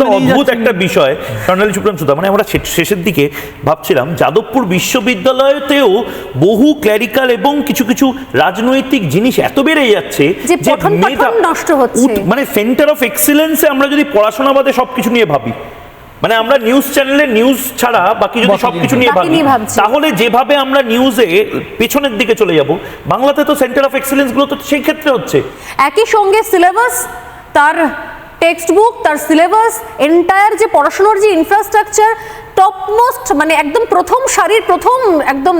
সবচেয়ে অদ্ভুত একটা বিষয়। স্বর্ণালী সুপ্রাংশুদা মানে আমরা শেষের দিকে ভাবছিলাম যাদবপুর বিশ্ববিদ্যালয়তেও বহু ক্ল্যারিক্যাল এবং কিছু কিছু রাজনৈতিক জিনিস এত বেড়ে যাচ্ছে যে মেধা- নষ্ট হচ্ছে। মানে সেন্টার অফ এক্সিলেন্সে আমরা যদি পড়াশোনা বাদে সবকিছু নিয়ে ভাবি মানে আমরা নিউজ চ্যানেলে নিউজ ছাড়া বাকি যদি বাকি সবকিছু নিয়ে ভাবি তাহলে যেভাবে আমরা নিউজে পেছনের দিকে চলে যাব বাংলাতে তো সেন্টার অফ এক্সিলেন্সগুলো তো সেই ক্ষেত্রে হচ্ছে। একই সঙ্গে সিলেবাস তার টেক্সট বুক তার সিলেবাস এন্টায়ার যে পড়াশোনার যে ইনফ্রাস্ট্রাকচার টপমোস্ট মানে একদম প্রথম সারির প্রথম একদম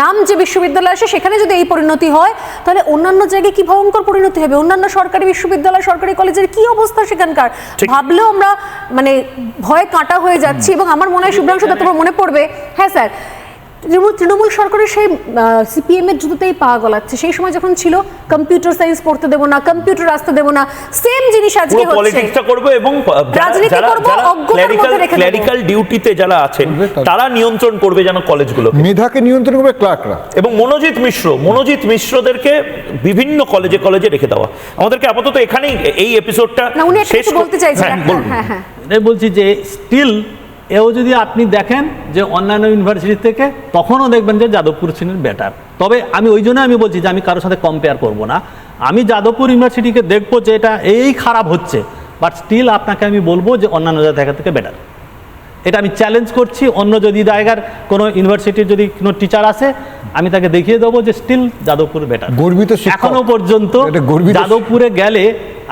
নাম যে বিশ্ববিদ্যালয় আসে সেখানে যদি এই পরিণতি হয় তাহলে অন্যান্য জায়গায় কি ভয়ঙ্কর পরিণতি হবে? অন্যান্য সরকারি বিশ্ববিদ্যালয় সরকারি কলেজের কি অবস্থা সেখানকার? ভাবলেও আমরা মানে ভয়ে কাটা হয়ে যাচ্ছি এবং আমার মনে হয় শুভ্রাংশু দা তোমার মনে পড়বে। হ্যাঁ স্যার। তৃণমূল তৃণমূল সরকারের সেই সিপিএম এর জুতোতেই পা গলাচ্ছে। সেই সময় যখন ছিল কম্পিউটার সায়েন্স পড়তে দেবো না কম্পিউটার আসতে দেবো না সেম জিনিস আজকে হচ্ছে। পলিটিক্সটা করব এবং রাজনীতি করব, অজ্ঞতার মধ্যে রেখে। ক্ল্যারিক্যাল ডিউটিতে যারা আছেন তারা। তারা নিয়ন্ত্রণ করবে যেন কলেজগুলো মেধাকে নিয়ন্ত্রণ করবে ক্লার্করা এবং মনোজিৎ মিশ্র মনোজিৎ মিশ্রদেরকে বিভিন্ন কলেজে কলেজে রেখে দেওয়া। আমাদেরকে আপাতত এখানেই এই এপিসোডটা না উনি শেষ বলতে চাইছেন। হ্যাঁ, হ্যাঁ হ্যাঁ বলছি যে স্টিল এও যদি আপনি দেখেন যে অন্যান্য ইউনিভার্সিটি থেকে তখনও দেখবেন যে যাদবপুর ছিলেন বেটার তবে আমি ওই জন্য আমি বলছি যে আমি কারোর সাথে কম্পেয়ার করব না। আমি যাদবপুর ইউনিভার্সিটিকে দেখব যে এটা এই খারাপ হচ্ছে বাট স্টিল আপনাকে আমি বলব যে অন্যান্য জায়গা থেকে বেটার এটা আমি চ্যালেঞ্জ করছি অন্য যদি জায়গার কোনো ইউনিভার্সিটির যদি কোনো টিচার আসে আমি তাকে দেখিয়ে দেবো যে স্টিল যাদবপুর বেটার গর্বিত। এখনও পর্যন্ত যাদবপুরে গেলে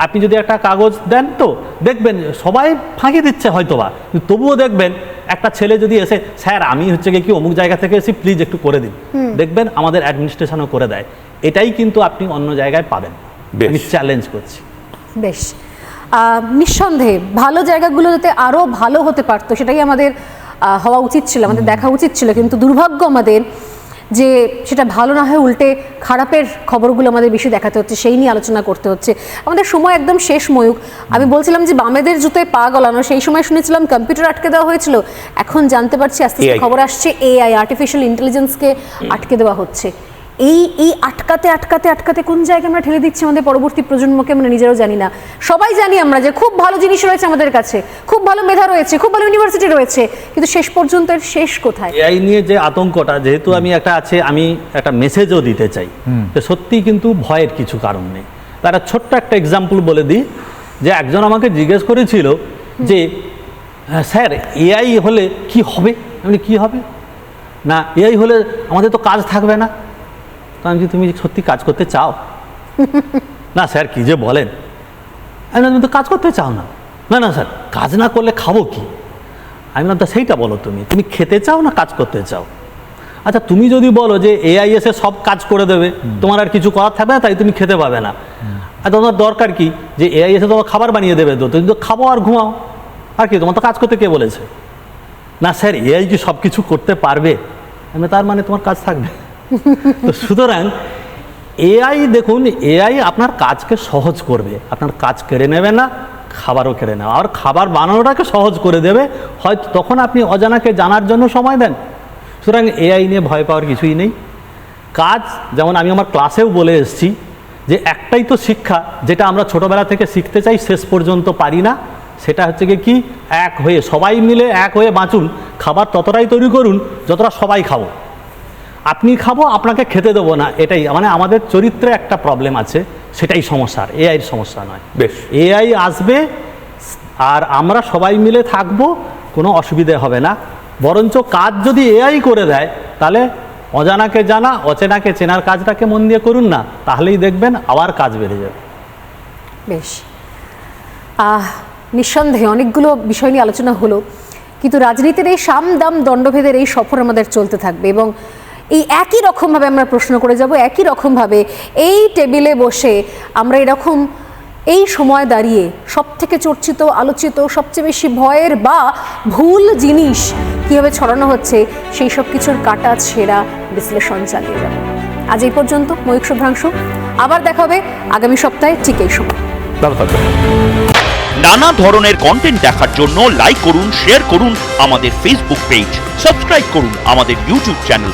আপনি যদি একটা কাগজ দেন তো দেখবেন সবাই ফাঁকি দিচ্ছে হয়তোবা। কিন্তু তবুও দেখবেন একটা ছেলে যদি এসে স্যার আমি হচ্ছে গিয়ে কি অমুক জায়গা থেকে এসে প্লিজ একটু করে দিন। দেখবেন আমাদের অ্যাডমিনিস্ট্রেশনও করে দেয়। এটাই কিন্তু আপনি অন্য জায়গায় পাবেন। বেশ। আমি চ্যালেঞ্জ করছি। বেশ। নিঃসন্দেহে ভালো জায়গাগুলো যাতে আরও ভালো হতে পারতো সেটাই আমাদের হওয়া উচিত ছিল আমাদের দেখা উচিত ছিল। কিন্তু দুর্ভাগ্য আমাদের যে সেটা ভালো না হয় উল্টে খারাপের খবরগুলো আমাদের বেশি দেখাতে হচ্ছে সেই নিয়ে আলোচনা করতে হচ্ছে। আমাদের সময় একদম শেষ ময়ূক আমি বলছিলাম যে বামেদের জুতোয় পা গলানো সেই সময় শুনেছিলাম কম্পিউটার আটকে দেওয়া হয়েছিল। এখন জানতে পারছি আস্তে আস্তে খবর আসছে এআই আর্টিফিশিয়াল ইন্টেলিজেন্সকে আটকে দেওয়া হচ্ছে। এই এই আটকাতে আটকাতে আটকাতে কোন জায়গায় আমরা ঠেলে দিচ্ছি আমাদের পরবর্তী প্রজন্মকে আমরা নিজেরাও জানি না। সবাই জানি আমরা যে খুব ভালো জিনিস রয়েছে আমাদের কাছে খুব ভালো মেধা রয়েছে খুব ভালো ইউনিভার্সিটি রয়েছে কিন্তু শেষ পর্যন্ত এর শেষ কোথায়? এআই নিয়ে যে আতঙ্কটা যেহেতু আমি একটা আছে আমি একটা মেসেজও দিতে চাই। যে সত্যি কিন্তু ভয়ের কিছু কারণ নেই। তারা ছোট্ট একটা এক্সাম্পল বলে দিই যে একজন আমাকে জিজ্ঞেস করেছিল যে "হ্যাঁ, স্যার এআই হলে কি হবে? আমি কি হবে? না এআই হলে আমাদের তো কাজ থাকবে না। তো আমি তুমি সত্যি কাজ করতে চাও? না স্যার কি যে বলেন? আমি তুমি তো কাজ করতে চাও না? না না স্যার কাজ না করলে খাব কি? আমি বললাম তা সেইটা বলো তুমি তুমি খেতে চাও না কাজ করতে চাও? আচ্ছা তুমি যদি বলো যে এআই এসে সব কাজ করে দেবে তোমার আর কিছু করার থাকবে না তাই তুমি খেতে পাবে না। আর তোমার দরকার কি? যে এআই এসে তোমার খাবার বানিয়ে দেবে তো তুমি তো খাব আর ঘুমাও। আর কি তোমার তো কাজ করতে কে বলেছে? না স্যার এআই কি সব কিছু করতে পারবে? আমি তার মানে তোমার কাজ থাকবে। তো সুতরাং এআই দেখুন এআই আপনার কাজকে সহজ করবে। আপনার কাজ কেড়ে নেবে না, খাবারও কেড়ে নেবে। আর খাবার বানানোটাকে সহজ করে দেবে। হয়তো তখন আপনি অজানাকে জানার জন্য সময় দেন। সুতরাং এআই নিয়ে ভয় পাওয়ার কিছুই নেই। কাজ, যেমন আমি আমার ক্লাসেও বলে এসেছি যে একটাই তো শিক্ষা, যেটা আমরা ছোটোবেলা থেকে শিখতে চাই, শেষ পর্যন্ত পারি না। সেটা হচ্ছে গিয়ে কি? এক হয়ে, সবাই মিলে এক হয়ে বাঁচুন। খাবার ততটাই তৈরি করুন, যতটা সবাই খাব। আপনি খাব আপনাকে খেতে দেবো না এটাই। মানে আমাদের চরিত্রে একটা প্রবলেম আছে সেটাই সমস্যার এআইয়ের সমস্যা নয়। বেশ। এআই আসবে আর আমরা সবাই মিলে থাকব কোনো অসুবিধে হবে না। বরঞ্চ কাজ যদি এআই করে দেয় তাহলে অজানাকে জানা অচেনাকে চেনার কাজটাকে মন দিয়ে করুন না তাহলেই দেখবেন আবার কাজ বেড়ে যাবে। বেশ। আহ, নিঃসন্দেহে অনেকগুলো বিষয় নিয়ে আলোচনা হলো কিন্তু রাজনীতির এই সাম দাম দণ্ডভেদের এই সফর আমাদের চলতে থাকবে এবং এই একই রকমভাবে আমরা প্রশ্ন করে যাব, একই রকমভাবে এই টেবিলে বসে আমরা এরকম এই সময় দাঁড়িয়ে সব থেকে চর্চিত, আলোচিত, সবচেয়ে বেশি ভয়ের বা ভুল জিনিস কীভাবে ছড়ানো হচ্ছে, সেই সব কিছুর কাটা ছেঁড়া বিশ্লেষণ চালিয়ে যাব। আজ এই পর্যন্ত ময়ূক শুভ্রাংশু। আবার দেখা হবে আগামী সপ্তাহে, ঠিক এই সময়। নানা ধরনের কন্টেন্ট দেখার জন্য লাইক করুন শেয়ার করুন আমাদের ফেসবুক পেজ সাবস্ক্রাইব করুন আমাদের ইউটিউব চ্যানেল